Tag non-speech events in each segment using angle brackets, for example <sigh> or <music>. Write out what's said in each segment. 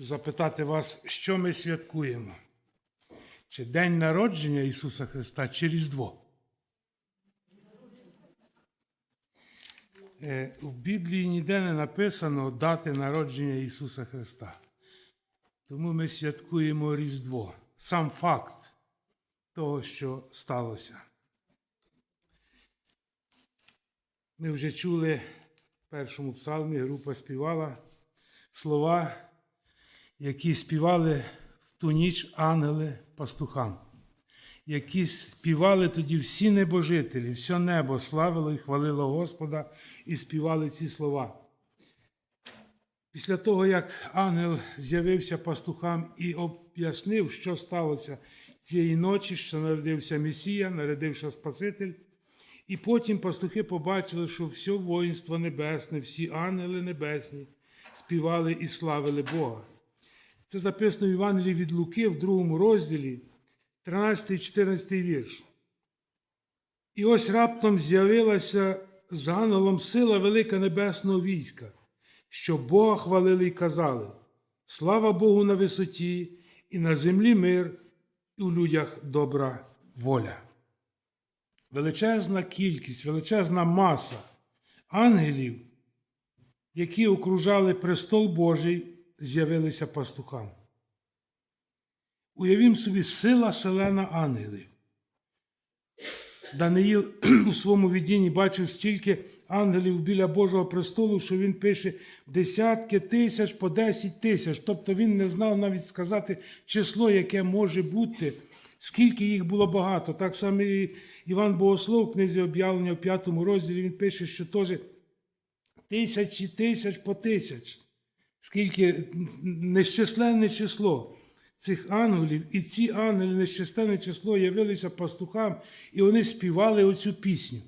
запитати вас, що ми святкуємо? Чи День народження Ісуса Христа, чи Різдво? Е, В Біблії ніде не написано дати народження Ісуса Христа. Тому ми святкуємо Різдво. Сам факт того, що сталося. Ми вже чули в першому псалмі, група співала слова, які співали в ту ніч ангели пастухам, які співали тоді всі небожителі, все небо славило і хвалило Господа і співали ці слова. Після того, як ангел з'явився пастухам і об'яснив, що сталося цієї ночі, що народився Месія, народився Спаситель, і потім пастухи побачили, що все воїнство небесне, всі ангели небесні співали і славили Бога. Це записано в Євангелії від Луки в другому розділі, 13 і 14 вірш. І ось раптом з'явилася з ангелом сила велика небесного війська, що Бога хвалили і казали: Слава Богу на висоті, і на землі мир, і у людях добра воля. Величезна кількість, величезна маса ангелів, які окружали престол Божий, з'явилися пастухам. Уявім собі, сила селена ангелів. Даниїл <clears throat> у своєму відінні бачив стільки ангелів біля Божого престолу, що він пише десятки тисяч по десять тисяч. Тобто він не знав навіть сказати число, яке може бути, скільки їх було багато. Так само і Іван Богослов в книзі об'явлення в п'ятому розділі він пише, що теж тисячі тисяч по тисяч, скільки нещисленне число цих ангелів, і ці ангели, нещисленне число, явилися пастухам, і вони співали оцю пісню.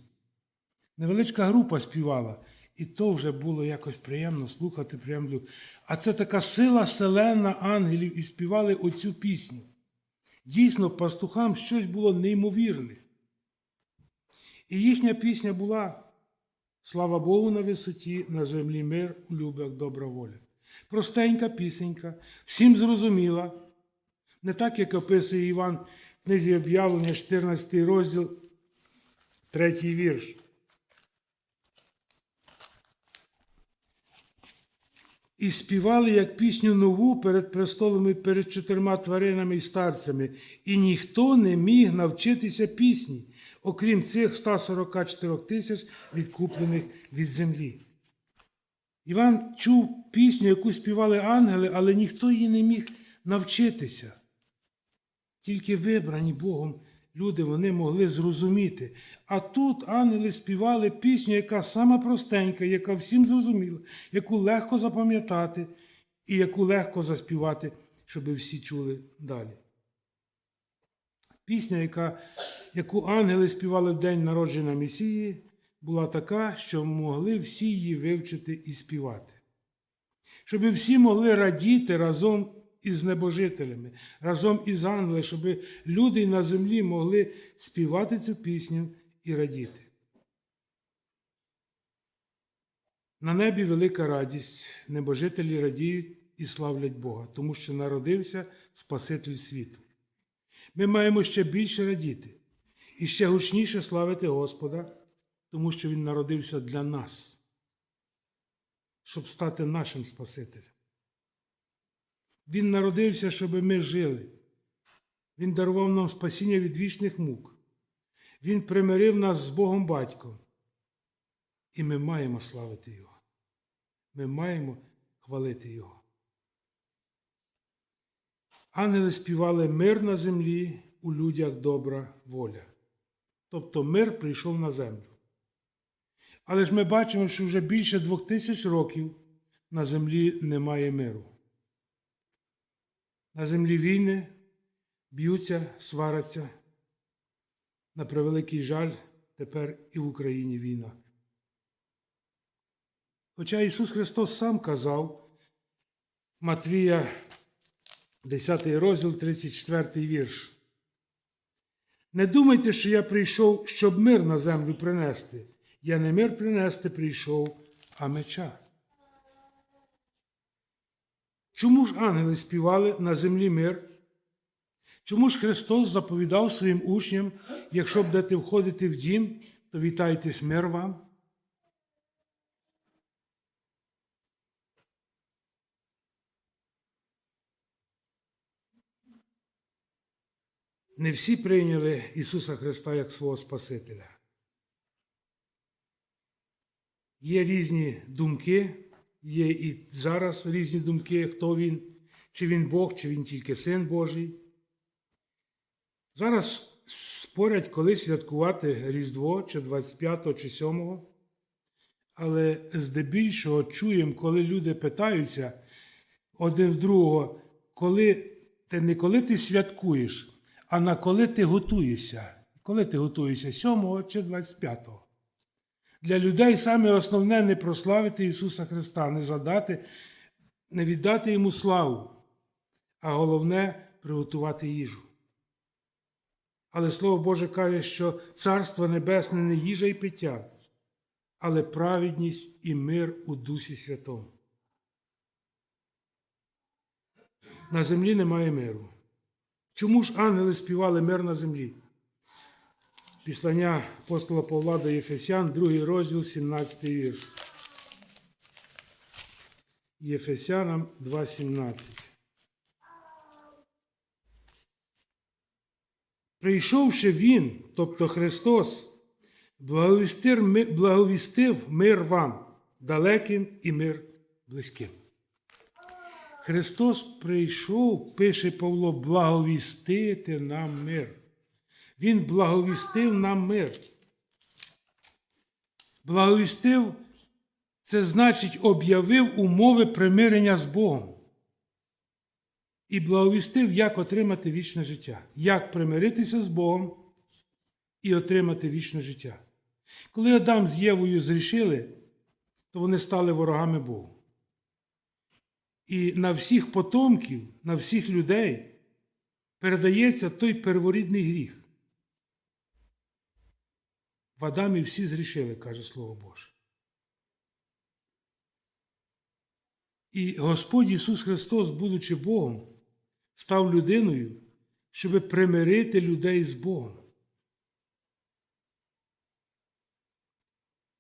Невеличка група співала, і то вже було якось приємно слухати. Приємно. А це така сила селена ангелів і співали оцю пісню. Дійсно, пастухам щось було неймовірне. І їхня пісня була Слава Богу на висоті, на землі мир, у любах добра воля. Простенька пісенька, всім зрозуміла. Не так, як описує Іван в книзі об'явлення, 14 розділ, 3 вірш. І співали як пісню нову перед престолом і перед чотирма тваринами і старцями, і ніхто не міг навчитися пісні, окрім цих 144 тисяч відкуплених від землі. Іван чув пісню, яку співали ангели, але ніхто її не міг навчитися. Тільки вибрані Богом люди вони могли зрозуміти. А тут ангели співали пісню, яка сама простенька, яка всім зрозуміла, яку легко запам'ятати і яку легко заспівати, щоб всі чули далі. Пісня, яка, яку ангели співали в день народження Месії, була така, що могли всі її вивчити і співати. Щоб всі могли радіти разом із небожителями, разом із ангелами, щоб люди на землі могли співати цю пісню і радіти. На небі велика радість, небожителі радіють і славлять Бога, тому що народився Спаситель світу. Ми маємо ще більше радіти і ще гучніше славити Господа, тому що Він народився для нас, щоб стати нашим Спасителем. Він народився, щоб ми жили. Він дарував нам спасіння від вічних мук. Він примирив нас з Богом Батьком. І ми маємо славити Його. Ми маємо хвалити Його. Ангели співали мир на землі, у людях добра воля. Тобто мир прийшов на землю. Але ж ми бачимо, що вже більше двох тисяч років на землі немає миру. На землі війни б'ються, сваряться. На превеликий жаль, тепер і в Україні війна. Хоча Ісус Христос сам казав, Матвія, 10 розділ, 34 вірш. Не думайте, що я прийшов, щоб мир на землю принести. Я не мир принести прийшов, а меча. Чому ж ангели співали на землі мир? Чому ж Христос заповідав своїм учням, якщо будете входити в дім, то вітайтесь мир вам? Не всі прийняли Ісуса Христа як свого Спасителя. Є різні думки, є і зараз різні думки, хто він, чи він Бог, чи він тільки Син Божий. Зараз спорять, коли святкувати Різдво, чи 25, чи 7. Але здебільшого чуємо, коли люди питаються один в другого, коли ти не коли ти святкуєш, а на коли ти готуєшся. Коли ти готуєшся 7 чи 25. Для людей саме основне не прославити Ісуса Христа, не згадати, не віддати Йому славу, а головне приготувати їжу. Але Слово Боже каже, що Царство Небесне не їжа і пиття, але праведність і мир у Дусі Святому. На землі немає миру. Чому ж ангели співали мир на землі? Післання апостола Павла до Єфесян, 2 розділ, 17 вірш. Єфесянам 2,17. Прийшовши Він, тобто Христос, благовістив, мир вам, далеким і мир близьким. Христос прийшов, пише Павло, благовістити нам мир. Він благовістив нам мир. Благовістив це значить об'явив умови примирення з Богом. І благовістив, як отримати вічне життя, як примиритися з Богом і отримати вічне життя. Коли Адам з Євою зрішили, то вони стали ворогами Богу. І на всіх потомків, на всіх людей передається той перворідний гріх. В Адамі всі зрішили, каже Слово Боже. І Господь Ісус Христос, будучи Богом, став людиною, щоб примирити людей з Богом.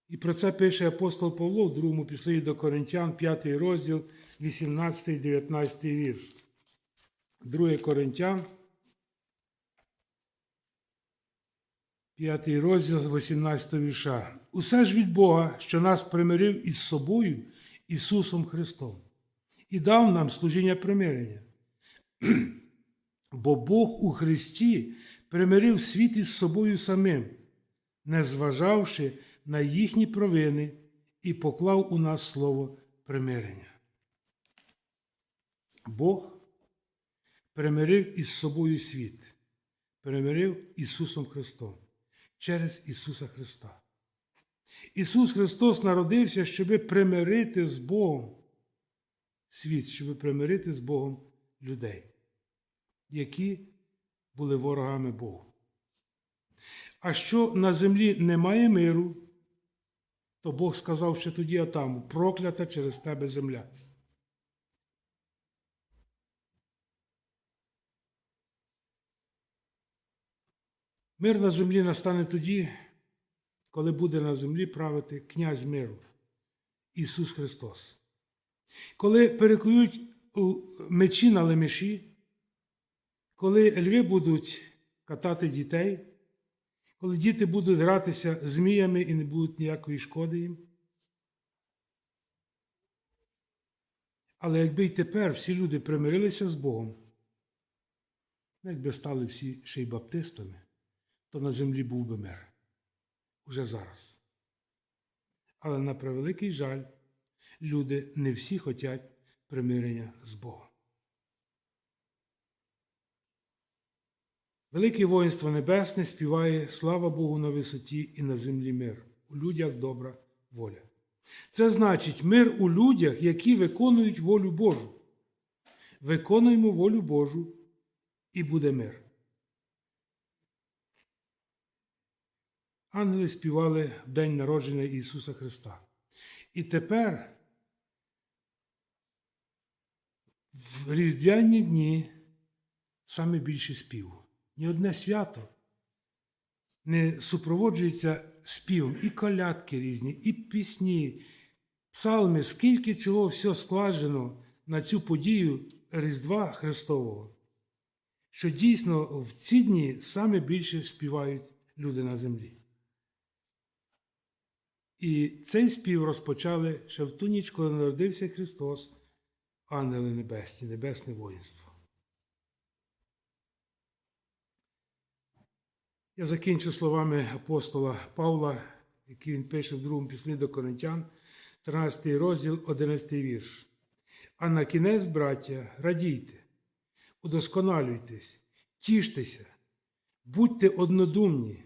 І про це пише апостол Павло в другому післі до Коринтян, 5 розділ, 18, 19 вірш. 2 Коринтян, 5 розділ 18 вірша. Усе ж від Бога, що нас примирив із собою, Ісусом Христом, і дав нам служіння примирення. Бо Бог у Христі примирив світ із собою самим, не зважавши на їхні провини, і поклав у нас слово примирення. Бог примирив із собою світ, примирив Ісусом Христом через Ісуса Христа. Ісус Христос народився, щоб примирити з Богом світ, щоб примирити з Богом людей, які були ворогами Богу. А що на землі немає миру, то Бог сказав ще тоді Атаму, проклята через тебе земля. Мир на землі настане тоді, коли буде на землі правити князь миру Ісус Христос. Коли перекують мечі на лемеші, коли льви будуть катати дітей, коли діти будуть гратися зміями і не будуть ніякої шкоди їм. Але якби й тепер всі люди примирилися з Богом, якби стали всі ще й баптистами, то на землі був би мир уже зараз. Але на превеликий жаль, люди не всі хочуть примирення з Богом. Велике воїнство небесне співає слава Богу на висоті і на землі мир, у людях добра воля. Це значить мир у людях, які виконують волю Божу. Виконуємо волю Божу і буде мир. Ангели співали день народження Ісуса Христа. І тепер В різдвяні дні саме більше співу. Ні одне свято не супроводжується співом. І колядки різні, і пісні, псалми, скільки чого все складено на цю подію Різдва Христового, що дійсно в ці дні саме більше співають люди на землі. І цей спів розпочали ще в ту ніч, коли народився Христос, ангели небесні, небесне воїнство. Я закінчу словами апостола Павла, які він пише в другому післі до Коринтян, 13 розділ, 11 вірш. А на кінець, браття, радійте, удосконалюйтесь, тіштеся, будьте однодумні,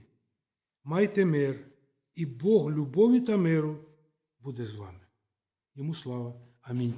майте мир, і Бог любові та миру буде з вами. Йому слава. Амінь.